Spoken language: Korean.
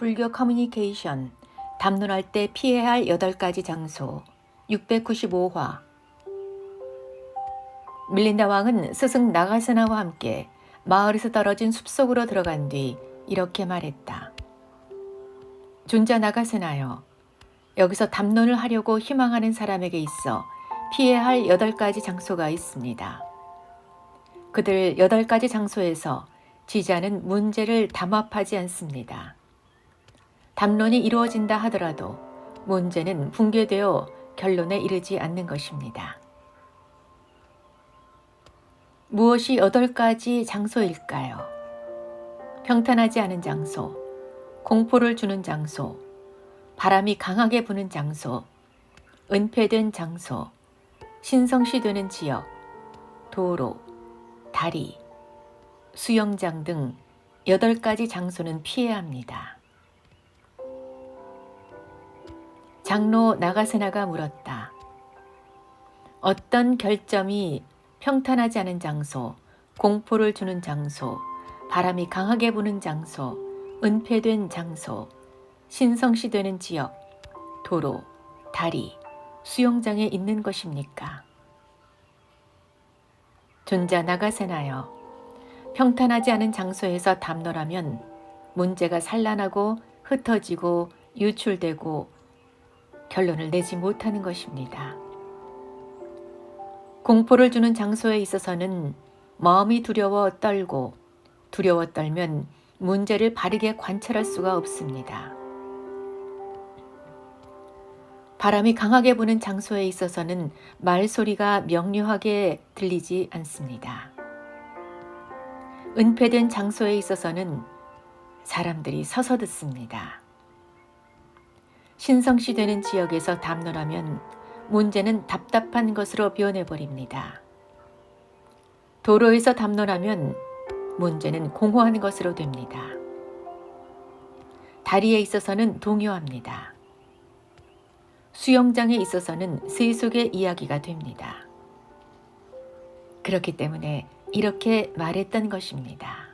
불교 커뮤니케이션 담론할 때 피해야 할 8가지 장소 695화 밀린다 왕은 스승 나가세나와 함께 마을에서 떨어진 숲속으로 들어간 뒤 이렇게 말했다. 존자 나가세나요. 여기서 담론을 하려고 희망하는 사람에게 있어 피해야 할 8가지 장소가 있습니다. 그들 8가지 장소에서 지자는 문제를 담합하지 않습니다. 담론이 이루어진다 하더라도 문제는 붕괴되어 결론에 이르지 않는 것입니다. 무엇이 여덟 가지 장소일까요? 평탄하지 않은 장소, 공포를 주는 장소, 바람이 강하게 부는 장소, 은폐된 장소, 신성시 되는 지역, 도로, 다리, 수영장 등 여덟 가지 장소는 피해야 합니다. 장로 나가세나가 물었다. 어떤 결점이 평탄하지 않은 장소, 공포를 주는 장소, 바람이 강하게 부는 장소, 은폐된 장소, 신성시 되는 지역, 도로, 다리, 수영장에 있는 것입니까? 존자 나가세나요. 평탄하지 않은 장소에서 담론하면 문제가 산란하고 흩어지고 유출되고 결론을 내지 못하는 것입니다. 공포를 주는 장소에 있어서는 마음이 두려워 떨고 두려워 떨면 문제를 바르게 관찰할 수가 없습니다. 바람이 강하게 부는 장소에 있어서는 말소리가 명료하게 들리지 않습니다. 은폐된 장소에 있어서는 사람들이 서서 듣습니다. 신성시 되는 지역에서 담론하면 문제는 답답한 것으로 변해버립니다. 도로에서 담론하면 문제는 공허한 것으로 됩니다. 다리에 있어서는 동요합니다. 수영장에 있어서는 세속의 이야기가 됩니다. 그렇기 때문에 이렇게 말했던 것입니다.